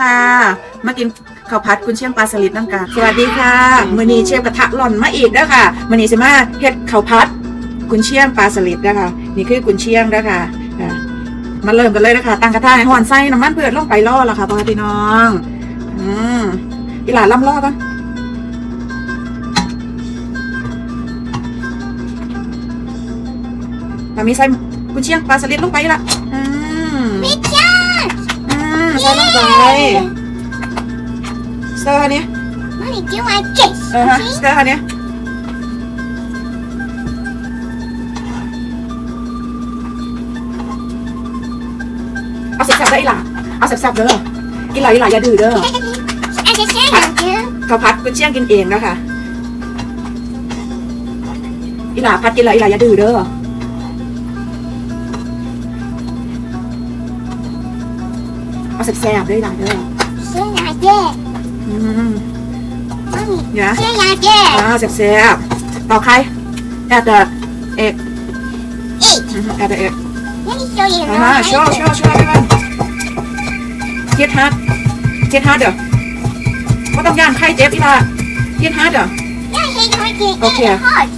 ค่ะ มากินข้าวผัดกุนเชียงปลาสลิดน้ำกันสวัสดีค่ะมือนี้เชฟกระทะหล่อนมาอีกเด้อค่ะมือนี้สิมาเฮ็ดข้าวผัดกุนเชียงปลาสลิดเด้อค่ะนี่คือกุนเชียงเด้อค่ะอะมาเริ่มกันเลยนะคะตั้งกระทะให้ห่อนไส้น้ำมันเผือดลงไปล่อแล้วค่ะพ่อพี่น้องอืมอีหลานล่ำล่อปะเรามีใส่กุนเชียงปลาสลิดลงไปละอืมไม่ใช่อืม ใส่ลงไปสเตอร์อันนี้ Mommy, do you like this? เออฮะสเตอร์อันนี้ เอาแซ่บๆได้ออีหล่ะเอาแซ่บๆเด้อกินหลายหลายอย่าดื้อเด้อ I just said I do. ข้าวผัดกุนเชียงกินเองนะคะอีหล่าพัดกินหลายหลายอย่าดื้อเด้อ 어섭세라브레이랑 쎄야제 음. Dạ. Xe nhà kìa. À, xẹp xẹp. Vào khai. At the egg. Egg. At the egg. Let me show you. À, show, show, show everyone. Get hard. Get harder. ไม่ต้องย่างไข่เจ็บอีล่ะ Get harder. Yeah, hey, hard. Get okay. hard.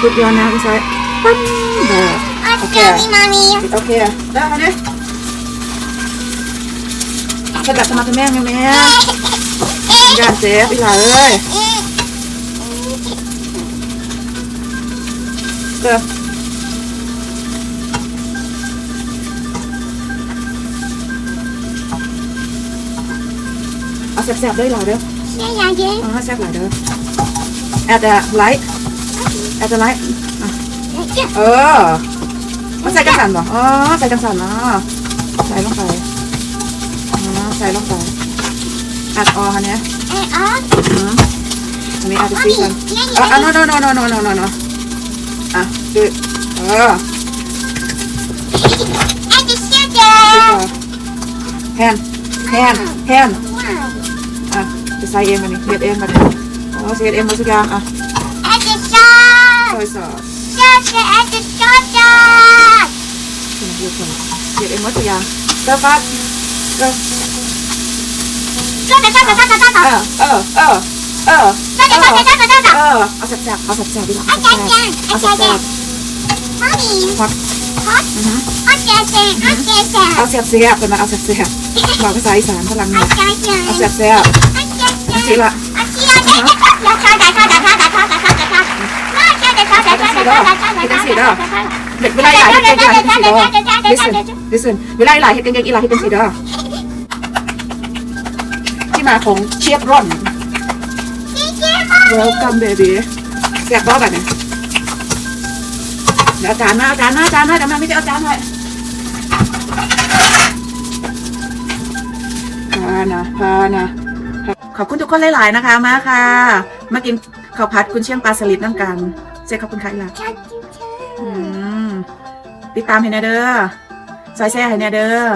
Put your now inside. Bum. Okay. Okay. Mommy. Okay. Đó, đi. คได้มาเนี่ยจะแบบสมัครเป็นแม่ไงแม่ย่านเจ็บอีหล่ะเอ้ยเด้อเอาแซ่บๆได้หล่ะเด้อ Say I did. อ๋อแซ่บหลายเด้อแอดอะไลท์แอดอะไลท์ Yeah. เออมันใส่กันสันเหรออ๋อใส่กันสันเนาะใส่ลงไปอ๋อ น้องอัดออค่ะเนี่ยออันนี้อาจจะซีกันอะนอนนอนนอนนอนนอนนอนอะดูเออแฮนแฮนแฮนอะจะใส่เองมาดิเด็ดเองมาเลยโอ้เสียเองมาสักอย่างอะซอยสอสเสียเอ็มมาสักอย่างเติมฟัดเติม จ้าจ้าจ้าจ้าจ้าเออเออเออเออจ้าจัาจัาจ้าจ้าเออเอาสับแจกเอาสับแจกดีกว่าเอาสับแจกเอาสับแจกพ่อหมีฮอตฮอตนะเอาแจบแจกเอาแจบแจกเอาแสีบเสีบเป็นมเอาแสีบเสียบบอกภาษาอีสานพลังเนี่ยเอาเสียบเสียบเอาจีละเอาจีละเดี๋ยวข้าวเดี๋ยวข้าวเดี๋ยวข้าวเดี๋ยวข้าวเดี๋ยวข้าวเดี๋ยวข้าวเวลาหลายเห็ดแกงอีหลาเห็ดเป็นสีดอ listen listen เวลาหลายเห็ดแกงอีหลาเห็ดเป็นสีดอ มาของเชฟร่อน welcome baby แซ่บบ่บัดนี้เดี๋ยวเอาจานมาอาจานมาอาจานมาเดี๋ยวมาไม่ได้เอาจานให้พานะพานะขอบคุณทุกคนหลาย ๆ นะคะมาค่ะ มากินข้าวผัดกุนเชียงปลาสลิดน้ำกันเจ๊ขอบคุณค่ะอีหลาอืมติดตามให้แน่เด้อซอยแซ่ให้แน่เด้อ